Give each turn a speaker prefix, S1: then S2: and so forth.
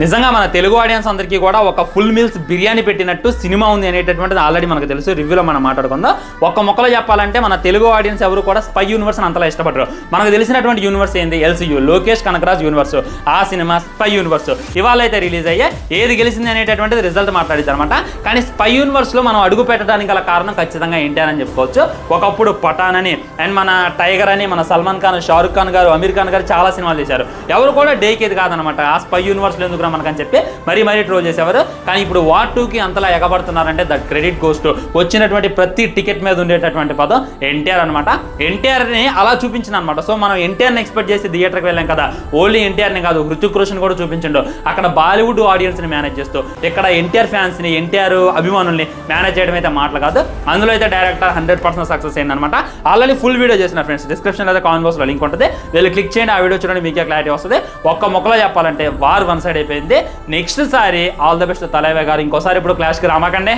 S1: నిజంగా మన తెలుగు ఆడియన్స్ అందరికీ కూడా ఒక ఫుల్ మీల్స్ బిర్యానీ పెట్టినట్టు సినిమా ఉంది అనేటటువంటిది ఆల్రెడీ మనకు తెలుసు. రివ్యూలో మనం మాట్లాడుకుందాం. ఒక్క మొక్కలో చెప్పాలంటే మన తెలుగు ఆడియన్స్ ఎవరు కూడా స్పై యూనివర్స్ అంతలా ఇష్టపడరు. మనకు తెలిసినటువంటి యూనివర్స్ ఏంది? ఎల్సీయూ లోకేష్ కనకరాజ్ యూనివర్స్ ఆ సినిమా స్పై యూనివర్స్ ఇవాళ అయితే రిలీజ్ అయ్యే ఏది గెలిచింది అనేటటువంటిది రిజల్ట్ మాట్లాడించారు అనమాట. కానీ స్పై యూనివర్స్లో మనం అడుగు పెట్టడానికి గల కారణం ఖచ్చితంగా ఏంటి అని చెప్పుకోవచ్చు. ఒకప్పుడు పఠాన్ అని అండ్ మన టైగర్ అని మన సల్మాన్ ఖాన్ షారుఖ్ ఖాన్ గారు అమీర్ ఖాన్ గారు చాలా సినిమాలు చేశారు ఎవరు కూడా డేకేది కాదనమాట. ఆ స్పై యూనివర్స్లో ఎందుకు మనకని చెప్పి మరీ మరీ ట్రోల్ చేసేవారు. కానీ ఇప్పుడు వార్ టూకి అంతలా ఎగబడుతున్నారంటే దట్ క్రెడిట్ గోస్ట్ వచ్చినటువంటి ప్రతి టికెట్ మీద ఉండేటటువంటి పదం ఎన్టీఆర్ అనమాట ఎన్టీఆర్ని అలా చూపించింది అనమాట సో మనం ఎన్టీఆర్ని ఎక్స్పెక్ట్ చేసి థియేటర్కి వెళ్ళాం కదా ఓన్లీ ఎన్టీఆర్ని కాదు హృతిక్ రోషన్ కూడా చూపించండు. అక్కడ బాలీవుడ్ ఆడియన్స్ని మేనేజ్ చేస్తూ ఇక్కడ ఎన్టీఆర్ ఫ్యాన్స్ని ఎన్టీఆర్ అభిమానుల్ని మేనేజ్ చేయడం అయితే మాటలు కాదు. అందులో అయితే డైరెక్టర్ హండ్రెడ్ పర్సెంట్ సక్సెస్ అయింది అనమాట ఆల్రెడీ ఫుల్ వీడియో చేసిన ఫ్రెండ్స్ డిస్క్రిప్షన్ అయితే కామెంట్ బాక్స్లో లింక్ ఉంటుంది. వెళ్ళి క్లిక్ చేయండి. ఆ వీడియో చూడండి మీకే క్లారిటీ వస్తుంది. ఒక్క మొక్కలో చెప్పాలంటే వార్ వన్ సైడ్ అయిపోయింది. నెక్స్ట్ సారి ఆల్ ద బెస్ట్ తలైవే గారు. ఇంకోసారి ఇప్పుడు క్లాష్కి రామాకండి.